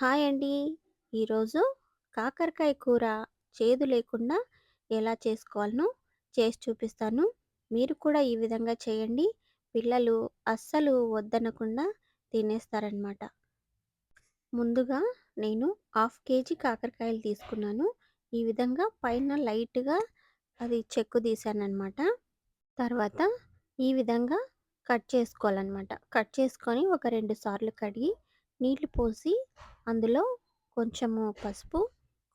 Hi అండి. ఈరోజు కాకరకాయ కూర చేదు లేకుండా ఎలా చేసుకోవాలనో చేసి చూపిస్తాను. మీరు కూడా ఈ విధంగా చేయండి. పిల్లలు అస్సలు వద్దనకుండా తినేస్తారనమాట. ముందుగా నేను హాఫ్ కేజీ కాకరకాయలు తీసుకున్నాను. ఈ విధంగా పైన లైట్‌గా అది చెక్కు తీశాననమాట. తర్వాత ఈ విధంగా కట్ చేసుకోవాలనమాట. కట్ చేసుకొని ఒక రెండు సార్లు కడిగి నీళ్ళు పోసి అందులో కొంచెము పసుపు,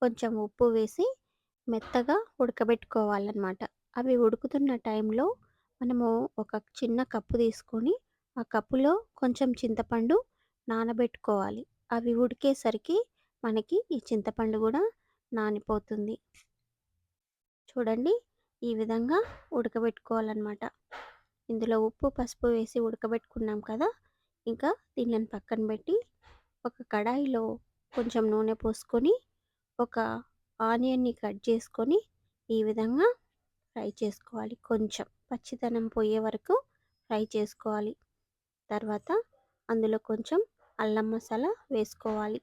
కొంచెం ఉప్పు వేసి మెత్తగా ఉడకబెట్టుకోవాలన్నమాట అవి ఉడుకుతున్న టైంలో మనము ఒక చిన్న కప్పు తీసుకొని, ఆ కప్పులో కొంచెం చింతపండు నానబెట్టుకోవాలి. అవి ఉడికేసరికి మనకి ఈ చింతపండు కూడా నానిపోతుంది. చూడండి ఈ విధంగా ఉడకబెట్టుకోవాలన్నమాట ఇందులో ఉప్పు, పసుపు వేసి ఉడకబెట్టుకున్నాం కదా! ఇంకా దీనిని పక్కన పెట్టి ఒక కడాయిలో కొంచెం నూనె పోసుకొని, ఒక ఆనియన్‌ని కట్ చేసుకొని ఈ విధంగా ఫ్రై చేసుకోవాలి. కొంచెం పచ్చిదనం పోయే వరకు ఫ్రై చేసుకోవాలి. తర్వాత అందులో కొంచెం అల్లం మసాలా వేసుకోవాలి.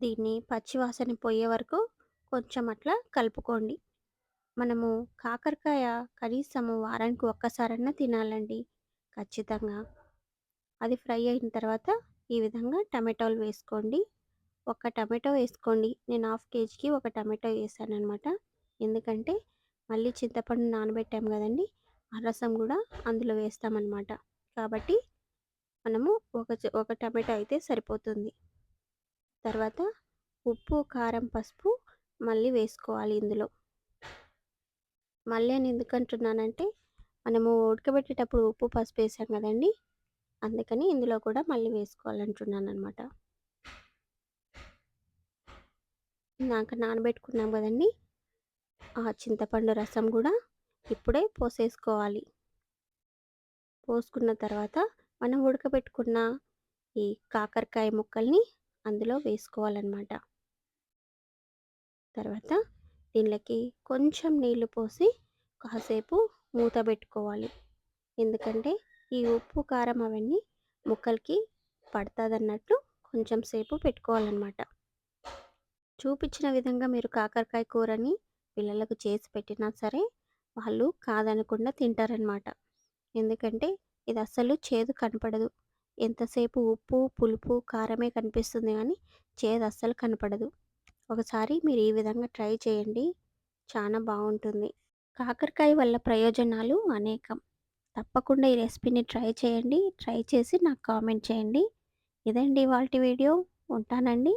దీన్ని పచ్చివాసన పోయే వరకు కొంచెం అట్లా కలుపుకోండి. మనము కాకరకాయ కనీసము వారానికి ఒక్కసారన్నా తినాలండి ఖచ్చితంగా. అది ఫ్రై అయిన తర్వాత ఈ విధంగా టమాటోలు వేసుకోండి. ఒక టమాటో వేసుకోండి. నేను హాఫ్ కేజీకి ఒక టమాటో వేసాను అనమాట ఎందుకంటే మళ్ళీ చింతపండు నానబెట్టాం కదండి ఆ రసం కూడా అందులో వేస్తామనమాట. కాబట్టి మనము ఒక ఒక టమాటో అయితే సరిపోతుంది. తర్వాత ఉప్పు, కారం, పసుపు మళ్ళీ వేసుకోవాలి ఇందులో. మళ్ళీ నేను ఎందుకంటున్నానంటే మనము ఉడకబెట్టేటప్పుడు ఉప్పు, పసుపు వేసాం కదండి అందుకని ఇందులో కూడా మళ్ళీ వేసుకోవాలంటున్నాననమాట. ఇందాక నానబెట్టుకున్నాం కదండి ఆ చింతపండు రసం కూడా ఇప్పుడే పోసేసుకోవాలి. పోసుకున్న తర్వాత మనం ఉడకబెట్టుకున్న ఈ కాకరకాయ ముక్కల్ని అందులో వేసుకోవాలన్నమాట తర్వాత దీనిలోకి కొంచెం నీళ్ళు పోసి కాసేపు మూత పెట్టుకోవాలి. ఎందుకంటే ఈ ఉప్పు, కారం అవన్నీ ముక్కలకి పడతదన్నట్లు కొంచెం సేపు పెట్టుకోవాలన్నమాట చూపించిన విధంగా మీరు కాకరకాయ కూరని పిల్లలకు చేసి పెట్టినా సరే వాళ్ళు కాదనకుండా తింటారనమాట. ఎందుకంటే ఇది అస్సలు చేదు కనపడదు. ఎంతసేపు ఉప్పు, పులుపు, కారమే కనిపిస్తుంది కానీ చేదు అస్సలు కనపడదు. ఒకసారి మీరు ఈ విధంగా ట్రై చేయండి. చాలా బాగుంటుంది కాకరకాయ వల్ల ప్రయోజనాలు అనేకం. తప్పకుండా ఈ రెసిపీని ట్రై చేయండి. ట్రై చేసి నాకు కామెంట్ చేయండి. ఇదండి ఇవాళ వీడియో. ఉంటానండి.